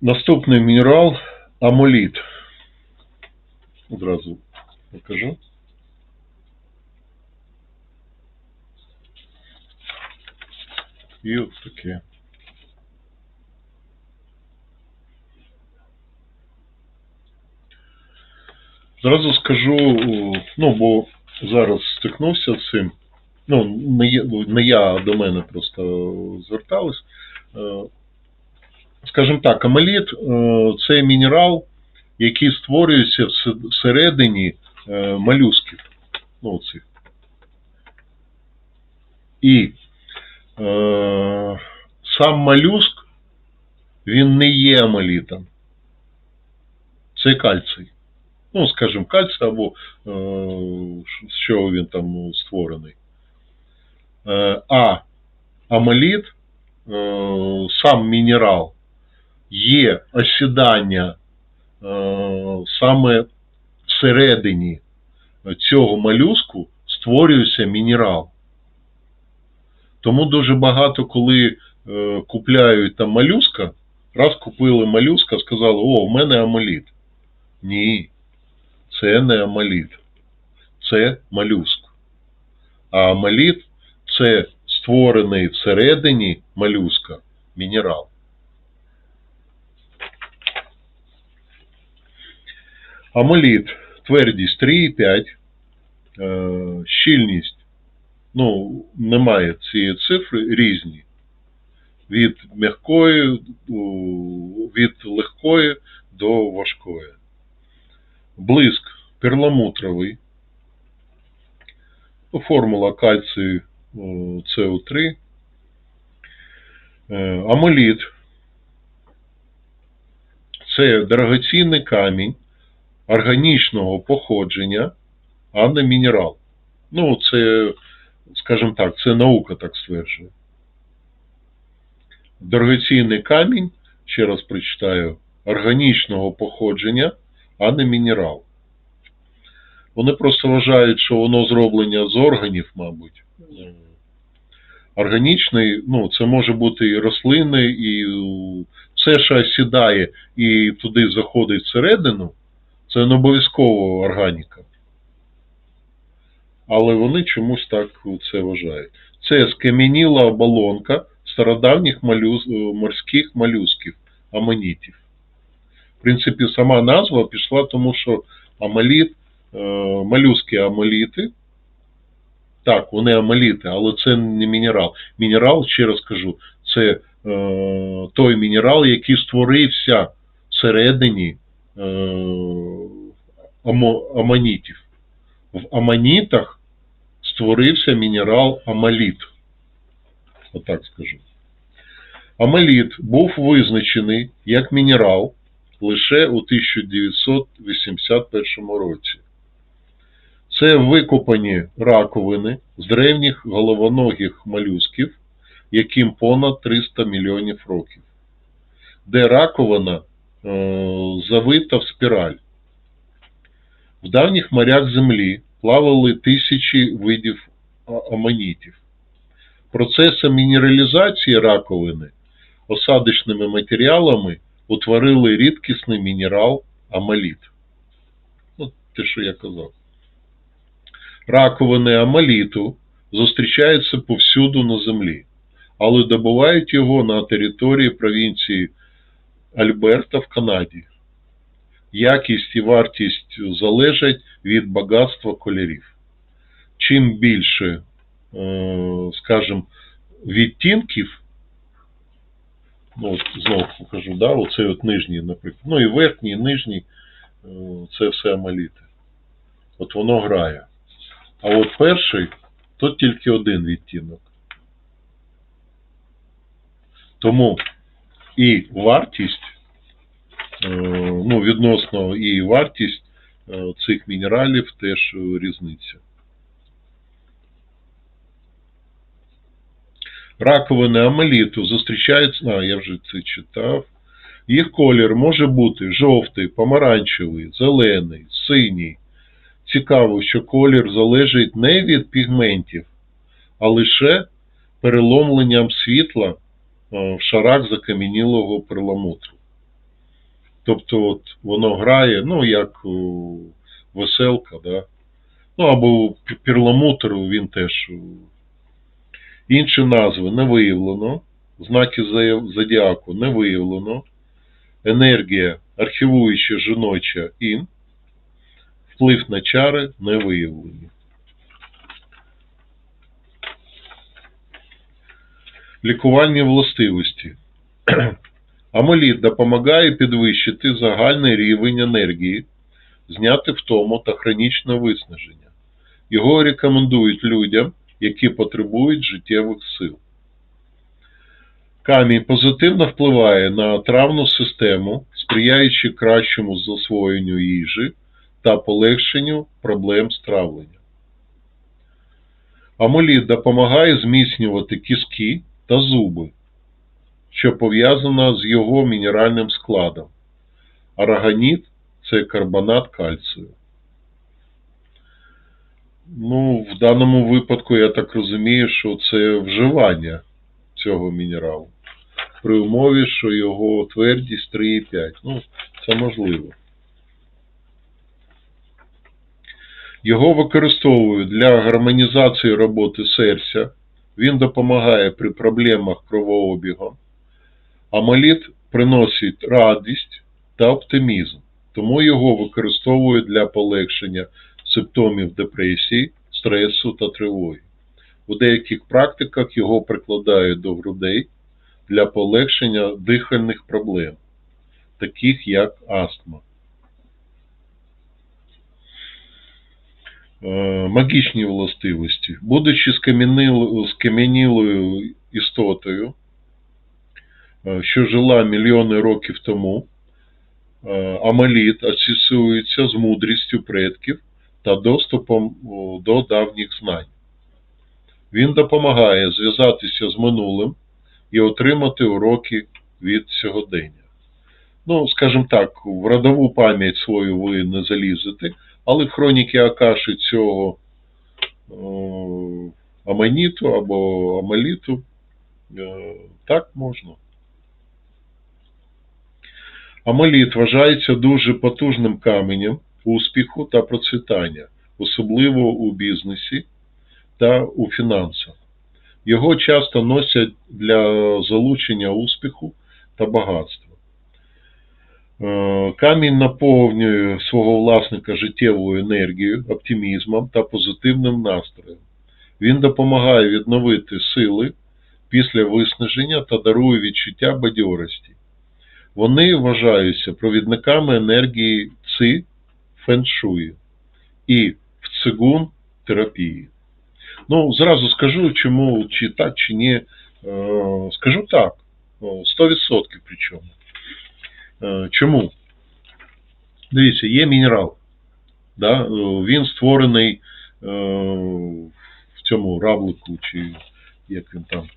Наступний мінерал амоліт. Одразу покажу. І от таке. Зразу скажу, ну, бо зараз стикнувся з цим. Ну, не я, до мене просто звертались. Скажімо так, амаліт е, це мінерал, який створюється всередині е, молюсків. Ну, цих. І е, сам молюск, він не є амалітом. Це кальцій. Ну, скажімо, кальцій або е, з чого він там створений. Е, а амаліт, е, сам мінерал, є осідання е, саме всередині цього молюску створюється мінерал. Тому дуже багато, коли е, купляють там молюска, раз купили молюска, сказали, о, в мене амоліт. Ні, це не амоліт, це молюск. А амоліт це створений всередині молюска мінерал. Амоліт твердість 3,5, е, щільність, ну, немає цієї цифри, різні. Від м'якої, від легкої до важкої. Блиск перламутровий. Формула кальцію СО3. Е, Амоліт це дорогоцінний камінь органічного походження, а не мінерал. Ну, це, скажімо так, це наука так стверджує. Дорогоцінний камінь, ще раз прочитаю, органічного походження, а не мінерал. Вони просто вважають, що воно зроблення з органів, мабуть. Органічний, ну, це може бути і рослини, і все, що осідає і туди заходить всередину, це не обов'язково органіка. Але вони чомусь так це вважають. Це скам'яніла оболонка стародавніх молюс... морських молюсків, амонітів. В принципі, сама назва пішла, тому що амоліт, е, молюски амоліти, так, вони амоліти, але це не мінерал. Мінерал, ще раз кажу, це е, той мінерал, який створився всередині е, амонітів. В амонітах створився мінерал амоліт. Отак скажу. Амоліт був визначений як мінерал лише у 1981 році. Це викопані раковини з древніх головоногих молюсків, яким понад 300 мільйонів років, де раковина е, завита в спіраль. В давніх морях Землі плавали тисячі видів а- амонітів. Процесом мінералізації раковини осадочними матеріалами утворили рідкісний мінерал амоліт. Ну, те, що я казав. Раковини амоліту зустрічаються повсюду на землі, але добувають його на території провінції Альберта в Канаді. Якість і вартість залежать від багатства кольорів. Чим більше, е, скажімо, відтінків, ну, знову покажу, да, оцей от нижній, наприклад, ну і верхній, і нижній, е, це все амаліти. От воно грає. А от перший, тут тільки один відтінок. Тому і вартість, ну, відносно і вартість е, цих мінералів теж е, різниця. Раковини амеліту зустрічаються, а я вже це читав. Їх колір може бути жовтий, помаранчевий, зелений, синій. Цікаво, що колір залежить не від пігментів, а лише переломленням світла е, в шарах закам'янілого перламутру. Тобто от воно грає, ну, як веселка, да? ну або перламутр, він теж. Інші назви не виявлено, знаки зодіаку не виявлено, енергія архівуюча жіноча ін, вплив на чари не виявлені. Лікувальні властивості. Амеліт допомагає підвищити загальний рівень енергії, зняти втому та хронічне виснаження. Його рекомендують людям, які потребують життєвих сил. Камінь позитивно впливає на травну систему, сприяючи кращому засвоєнню їжі та полегшенню проблем з травленням. Амеліт допомагає зміцнювати кістки та зуби, що пов'язано з його мінеральним складом. Араганіт це карбонат кальцію. Ну, в даному випадку я так розумію, що це вживання цього мінералу. При умові, що його твердість 3,5. Ну, це можливо. Його використовують для гармонізації роботи серця. Він допомагає при проблемах кровообігу. Амаліт приносить радість та оптимізм, тому його використовують для полегшення симптомів депресії, стресу та тривоги. У деяких практиках його прикладають до грудей для полегшення дихальних проблем, таких як астма. Е, Магічні властивості. Будучи скам'янілою істотою, що жила мільйони років тому, е, Амаліт асоціюється з мудрістю предків та доступом до давніх знань. Він допомагає зв'язатися з минулим і отримати уроки від сьогодення. Ну, скажімо так, в родову пам'ять свою ви не залізете, але хроніки Акаші цього аманіту або амаліту е, так можна. Амаліт вважається дуже потужним каменем успіху та процвітання, особливо у бізнесі та у фінансах. Його часто носять для залучення успіху та багатства. Е, Камінь наповнює свого власника життєвою енергією, оптимізмом та позитивним настроєм. Він допомагає відновити сили після виснаження та дарує відчуття бадьорості. Вони вважаються провідниками енергії ци феншуї і в цигун терапії. Ну, зразу скажу, чому чи так, чи ні. Е, Скажу так, 100% причому. Е, Чому? Дивіться, є мінерал. Да? е, Він створений в цьому равлику, чи як він там,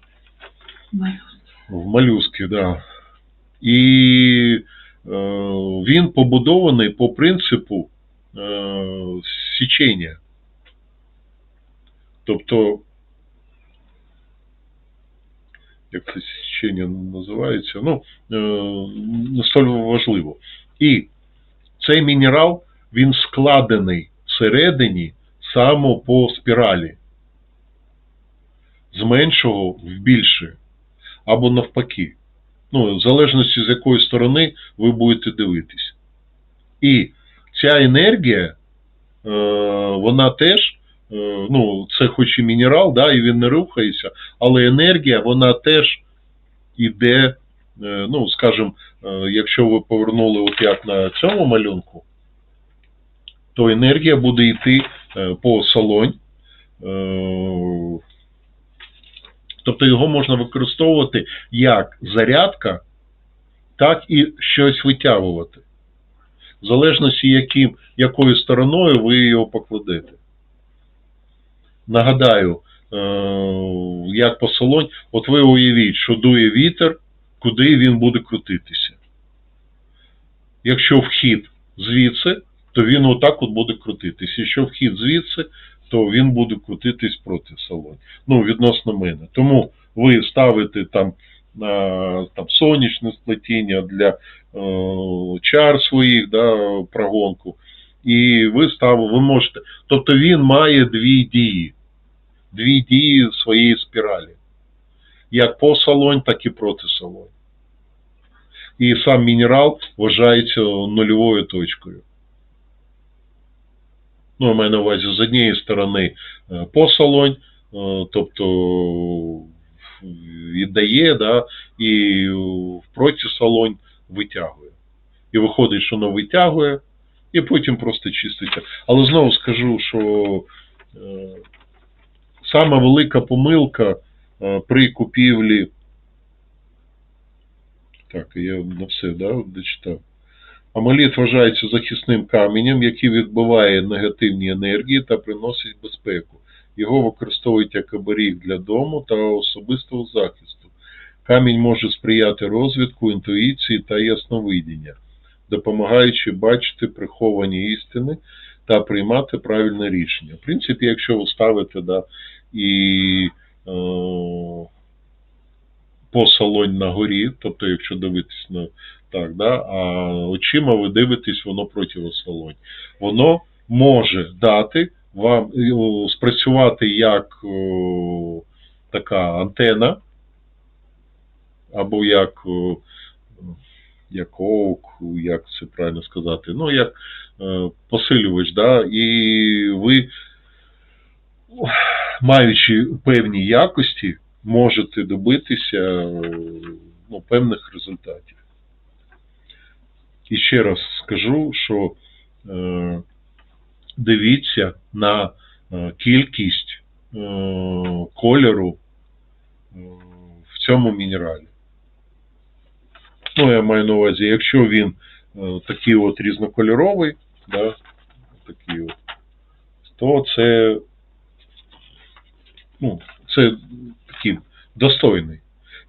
в молюски, да. І е, він побудований по принципу е, січення. Тобто, як це січення називається, ну, е, не столь важливо. І цей мінерал, він складений всередині саме по спіралі. З меншого в більше. Або навпаки. Ну, в залежності з якої сторони ви будете дивитись. І ця енергія, е, вона теж, е, ну, це хоч і мінерал, да, і він не рухається, але енергія, вона теж іде, е, ну, скажімо, якщо ви повернули от як на цьому малюнку, то енергія буде йти по салонь. Тобто його можна використовувати як зарядка, так і щось витягувати. В залежності, яким, якою стороною ви його покладете. Нагадаю, е, як по солонь, от ви уявіть, що дує вітер, куди він буде крутитися. Якщо вхід звідси, то він отак от буде крутитись. Якщо вхід звідси, то він буде крутитись проти салонь. Ну, відносно мене. Тому ви ставите там на там, сонячне сплетіння, для е, чар своїх, да, прогонку. І ви став, ви можете. Тобто він має дві дії. Дві дії своєї спіралі. Як по салонь, так і проти салонь. І сам мінерал вважається нульовою точкою. Ну, я маю на увазі, з однієї сторони е, посолонь, е, тобто віддає, да, і в протисолонь витягує. І виходить, що воно витягує, і потім просто чиститься. Але знову скажу, що е, сама велика помилка при купівлі. Так, я на все да, дочитав. Амаліт вважається захисним каменем, який відбиває негативні енергії та приносить безпеку. Його використовують як оберіг для дому та особистого захисту. Камінь може сприяти розвитку, інтуїції та ясновидіння, допомагаючи бачити приховані істини та приймати правильне рішення. В принципі, якщо ви ставите да, і е, посолонь на горі, тобто якщо дивитись на так, да, а очима ви дивитесь, воно противосолонь. Воно може дати вам е, спрацювати як о, така антена, або як, о, як оук, як це правильно сказати, ну, як е, посилювач, да, і ви, маючи певні якості, можете добитися ну, певних результатів. І ще раз скажу, що е, дивіться на е, кількість е, кольору е, в цьому мінералі. Ну, я маю на увазі, якщо він е, такий от різнокольоровий, да, такий от, то це, ну, це такий достойний.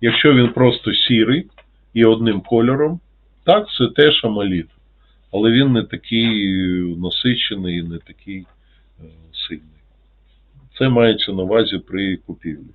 Якщо він просто сірий і одним кольором, так, це теж амаліт. Але він не такий насичений і не такий е, сильний. Це мається на увазі при купівлі.